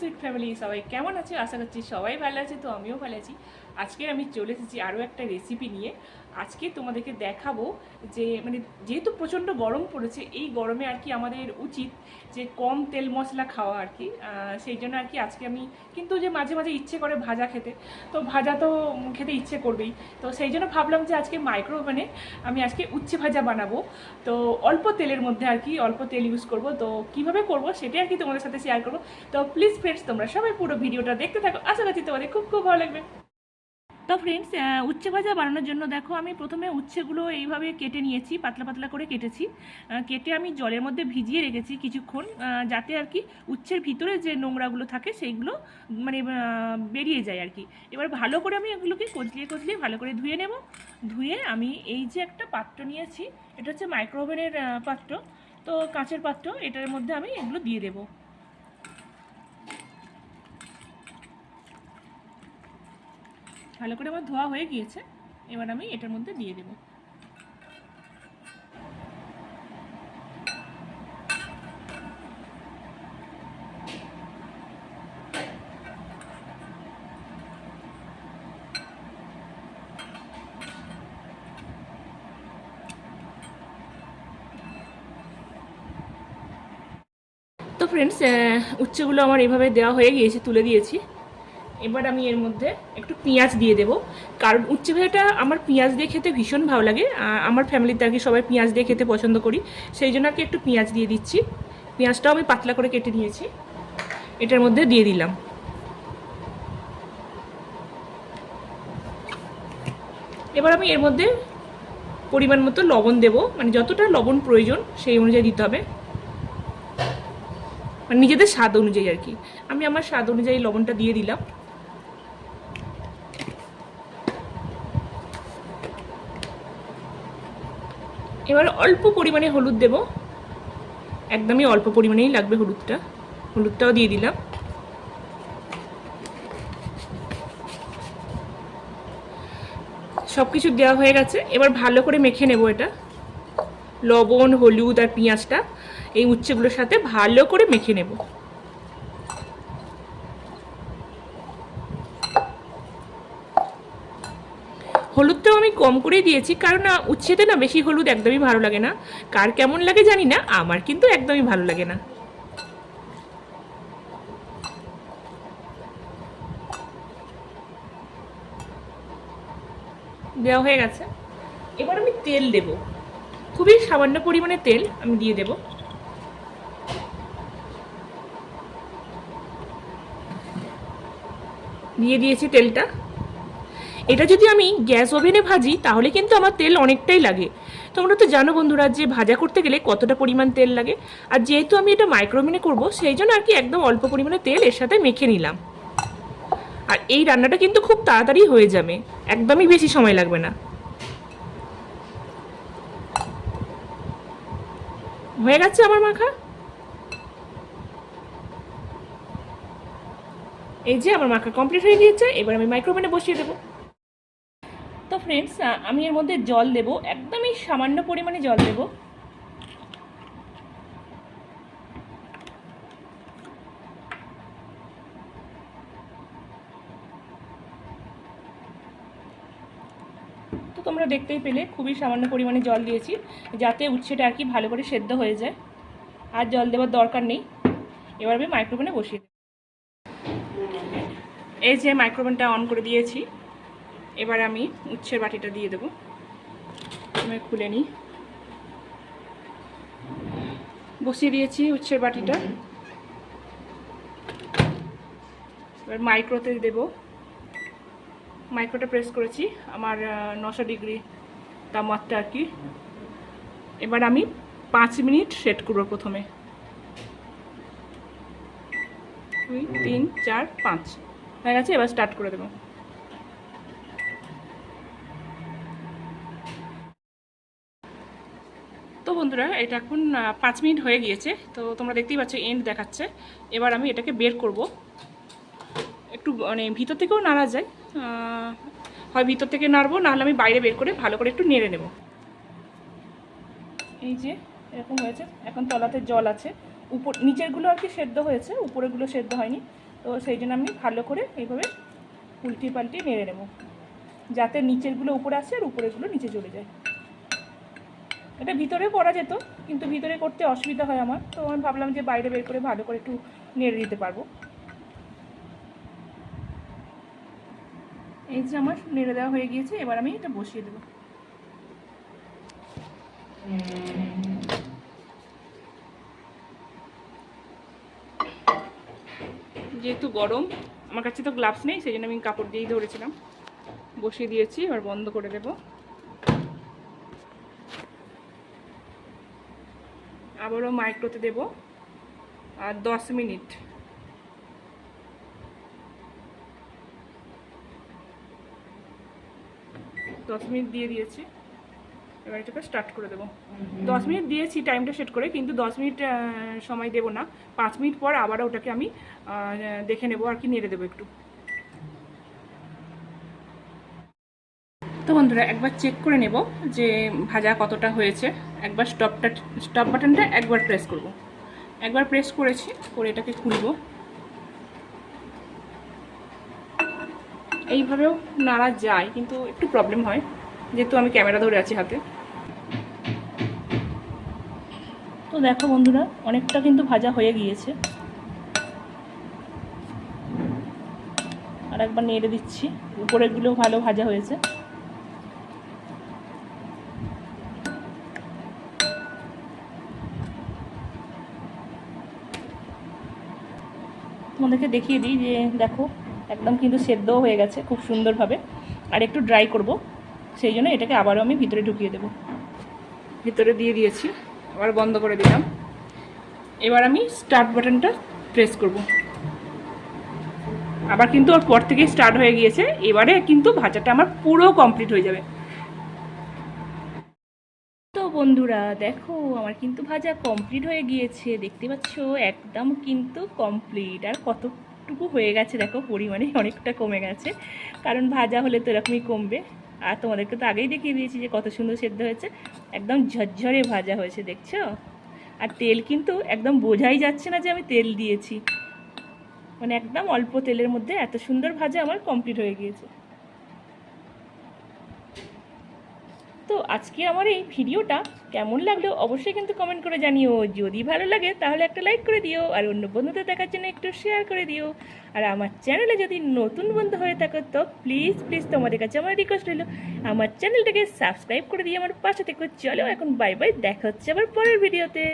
Sweet family সবাই কেমন আছে? আশা করছি সবাই ভালো আছে তো আমিও ভালো আছি। আজকে আমি চলে এসেছি আরও একটা রেসিপি নিয়ে। আজকে তোমাদেরকে দেখাবো যে মানে যেহেতু প্রচণ্ড গরম পড়েছে, এই গরমে আর কি আমাদের উচিত যে কম তেল মশলা খাওয়া আর কি। সেই জন্য আর কি আজকে আমি কিন্তু যে মাঝে মাঝে ইচ্ছে করে ভাজা খেতে, তো ভাজা তো খেতে ইচ্ছে করবেই। তো সেই জন্য ভাবলাম যে আজকে মাইক্রো ওভেনে আমি আজকে উচ্ছে ভাজা বানাবো। তো অল্প তেলের মধ্যে আর কি অল্প তেল ইউজ করব। তো কীভাবে করব সেটাই আর কি তোমাদের সাথে শেয়ার করব। তো প্লিজ ফ্রেন্ডস তোমরা সবাই পুরো ভিডিওটা দেখতে থাকো। আশা করছি তোমাদের খুব খুব ভালো লাগবে। তো ফ্রেন্ডস উচ্ছে ভাজা বানানোর জন্য দেখো আমি প্রথমে উচ্ছেগুলো এইভাবে কেটে নিয়েছি, পাতলা পাতলা করে কেটেছি। কেটে আমি জলের মধ্যে ভিজিয়ে রেখেছি কিছুক্ষণ যাতে আর কি উচ্ছের ভিতরে যে নোংরাগুলো থাকে সেইগুলো মানে বেরিয়ে যায় আর কি। এবার ভালো করে আমি এগুলোকে কচলিয়ে কচলিয়ে ভালো করে ধুয়ে নেব। ধুয়ে আমি এই যে একটা পাত্র নিয়েছি, এটা হচ্ছে মাইক্রোওভেনের পাত্র। তো কাঁচের পাত্র, এটার মধ্যে আমি এগুলো দিয়ে দেবো। ভালো করে আমার ধোয়া হয়ে গিয়েছে, এবার আমি এটার মধ্যে দিয়ে দেবো। তো ফ্রেন্ডস উচ্ছেগুলো আমার এভাবে দেওয়া হয়ে গিয়েছে, তুলে দিয়েছি। এবার আমি এর মধ্যে একটু পেঁয়াজ দিয়ে দেবো। কারণ উচ্ছে ভাজাটা আমার পেঁয়াজ দিয়ে খেতে ভীষণ ভালো লাগে। আমার ফ্যামিলিতে আর কি সবাই পেঁয়াজ দিয়ে খেতে পছন্দ করি। সেই জন্য আর কি একটু পেঁয়াজ দিয়ে দিচ্ছি। পেঁয়াজটাও আমি পাতলা করে কেটে নিয়েছি। এটার মধ্যে দিয়ে দিলাম। এবার আমি এর মধ্যে পরিমাণ মতো লবণ দেব। মানে যতটা লবণ প্রয়োজন সেই অনুযায়ী দিতে হবে। মানে নিজেদের স্বাদ অনুযায়ী আর কি। আমি আমার স্বাদ অনুযায়ী লবণটা দিয়ে দিলাম। এবার অল্প পরিমাণে হলুদ দেব। একদমই অল্প পরিমাণেই লাগবে হলুদটা। হলুদটাও দিয়ে দিলাম। সব কিছু দেওয়া হয়ে গেছে। এবার ভালো করে মেখে নেব এটা। লবণ, হলুদ আর পেঁয়াজটা এই উচ্ছেগুলোর সাথে ভালো করে মেখে নেব। হলুদটাও আমি কম করেই দিয়েছি কারণ আহ, উচ্ছেতে না বেশি হলুদ একদমই ভালো লাগে না। কার কেমন লাগে জানি না আমার কিন্তু একদমই ভালো লাগে না। দেওয়া হয়ে গেছে। এবার আমি তেল দেব। খুবই সামান্য পরিমাণে তেল আমি দিয়ে দেব। দিয়ে দিয়েছি তেলটা। এটা যদি আমি গ্যাস ওভেনে ভাজি, তাহলে কিন্তু আমার তেল অনেকটাই লাগে। তোমরা তো জানো বন্ধুরা যে ভাজা করতে গেলে কতটা পরিমাণ তেল লাগে। আর যেহেতু আমি এটা মাইক্রোওভেনে করব, সেই জন্য আর কি একদম অল্প পরিমাণে তেল এর সাথে মেখে নিলাম। আর এই রান্নাটা কিন্তু খুব তাড়াতাড়ি হয়ে যাবে। একদমই বেশি সময় লাগবে না। হয়ে গেছে আমার মাখা? এই যে আমার মাখা কমপ্লিট হয়ে গিয়েছে, এবার আমি মাইক্রোওভেনে বসিয়ে দেবো। ফ্রেন্ডস আমি এর মধ্যে জল দেব, একদমই সামান্য পরিমাণে জল দেব। তো তোমরা দেখতেই পেলে, খুবই সামান্য পরিমাণে জল দিয়েছি, যাতে উচ্ছেটা আর কি ভালো করে সেদ্ধ হয়ে যায়। আর জল দেওয়ার দরকার নেই। এবার আমি মাইক্রোওভেনে বসিয়ে এই যে মাইক্রোওভেনটা অন করে দিয়েছি। এবার আমি উচ্ছের বাটিটা দিয়ে দেবো। খুলে নিই। বসিয়ে দিয়েছি উচ্ছের বাটিটা। এবার মাইক্রোতে দেব। মাইক্রোটা প্রেস করেছি। আমার নশো ডিগ্রি তাপমাত্রা আর কি। এবার আমি পাঁচ মিনিট সেট করব প্রথমে। দুই, তিন, চার, পাঁচ। হয়ে গেছে, এবার স্টার্ট করে দেবো। বন্ধুরা, এটা এখন পাঁচ মিনিট হয়ে গিয়েছে, তো তোমরা দেখতেই পাচ্ছ এন্ড দেখাচ্ছে। এবার আমি এটাকে বের করব। একটু মানে ভিতর থেকেও নাড়া যায়। হয় ভিতর থেকে নাড়বো, নাহলে আমি বাইরে বের করে ভালো করে একটু নেড়ে নেব। এই যে, এরকম হয়েছে। এখন তলাতে জল আছে। উপর, নিচেরগুলো আর কি সেদ্ধ হয়েছে উপরেগুলো সেদ্ধ হয়নি। তো সেই জন্য আমি ভালো করে এইভাবে উল্টি পাল্টি নেড়ে নেব। যাতে নিচেরগুলো উপরে আসে আর উপরেগুলো নিচে চলে যায়। এটা ভিতরে করা যেত, কিন্তু ভিতরে করতে অসুবিধা হয় আমার। তো আমি ভাবলাম যে বাইরে বের করে ভালো করে একটু নেড়ে দিতে পারব। এই যে আমার নেড়ে দেওয়া হয়ে গিয়েছে, এবার আমি এটা বসিয়ে দেবো। যেহেতু গরম, আমার কাছে তো গ্লাভস নেই, সেই জন্য আমি কাপড় দিয়েই ধরেছিলাম। বসিয়ে দিয়েছি, এবার বন্ধ করে দেব। আবারও মাইক্রোতে দেব। আর দশ মিনিট। দশ মিনিট দিয়ে দিয়েছি। এবার এটাকে স্টার্ট করে দেবো। দশ মিনিট দিয়েছি টাইমটা সেট করে কিন্তু দশ মিনিট সময় দেবো না। পাঁচ মিনিট পর আবারও ওটাকে আমি দেখে নেব আর কি নেড়ে দেবো একটু। তো বন্ধুরা, একবার চেক করে নেব যে ভাজা কতটা হয়েছে। একবার স্টপটা স্টপ বাটনটা একবার প্রেস করব। একবার প্রেস করেছি, করে এটাকে খুলব। এইভাবেও নাড়া যায়, কিন্তু একটু প্রবলেম হয়, যেহেতু আমি ক্যামেরা ধরে আছি হাতে। তো দেখো বন্ধুরা, অনেকটা কিন্তু ভাজা হয়ে গিয়েছে। আর একবার নেড়ে দিচ্ছি উপরেরগুলো ভালো ভাজা হয়েছে। তোমাদেরকে দেখিয়ে দিই যে দেখো, একদম কিন্তু সেদ্ধও হয়ে গেছে খুব সুন্দরভাবে। আর একটু ড্রাই করব, সেই জন্য এটাকে আবারও আমি ভিতরে ঢুকিয়ে দেব। ভিতরে দিয়ে দিয়েছি, আবার বন্ধ করে দিলাম। এবার আমি স্টার্ট বাটনটা প্রেস করব। আবার কিন্তু ওর পর থেকেই স্টার্ট হয়ে গিয়েছে, এবারে কিন্তু ভাজাটা আমার পুরো কমপ্লিট হয়ে যাবে। বন্ধুরা, দেখো, আমার কিন্তু ভাজা কমপ্লিট হয়ে গিয়েছে। দেখতে পাচ্ছ? একদম কিন্তু কমপ্লিট আর কতটুকু হয়ে গেছে, দেখো, পরিমাণে অনেকটা কমে গেছে। কারণ ভাজা হলে তো এরকমই কমবে। আর তোমাদেরকে তো আগেই দেখিয়ে দিয়েছি যে কত সুন্দর সেদ্ধ হয়েছে। একদম ঝরঝরে ভাজা হয়েছে, দেখছ? আর তেল কিন্তু একদম বোঝাই যাচ্ছে না যে আমি তেল দিয়েছি। মানে একদম অল্প তেলের মধ্যে এত সুন্দর ভাজা আমার কমপ্লিট হয়ে গিয়েছে। আজকে আমার এই ভিডিওটা কেমন লাগল অবশ্যই কিন্তু কমেন্ট করে জানিও। যদি ভালো লাগে, তাহলে একটা লাইক করে দিও, আর অন্য বন্ধুদের দেখার জন্য একটু শেয়ার করে দিও। আর আমার চ্যানেলে যদি নতুন বন্ধু হয়ে থাকো, তো প্লিজ প্লিজ তোমাদের কাছে আমার রিকোয়েস্ট রইল। আমার চ্যানেলটাকে সাবস্ক্রাইব করে দিয়ে আমার পাশে থেকে। চলো এখন বাই বাই দেখা হচ্ছে আবার পরের ভিডিওতে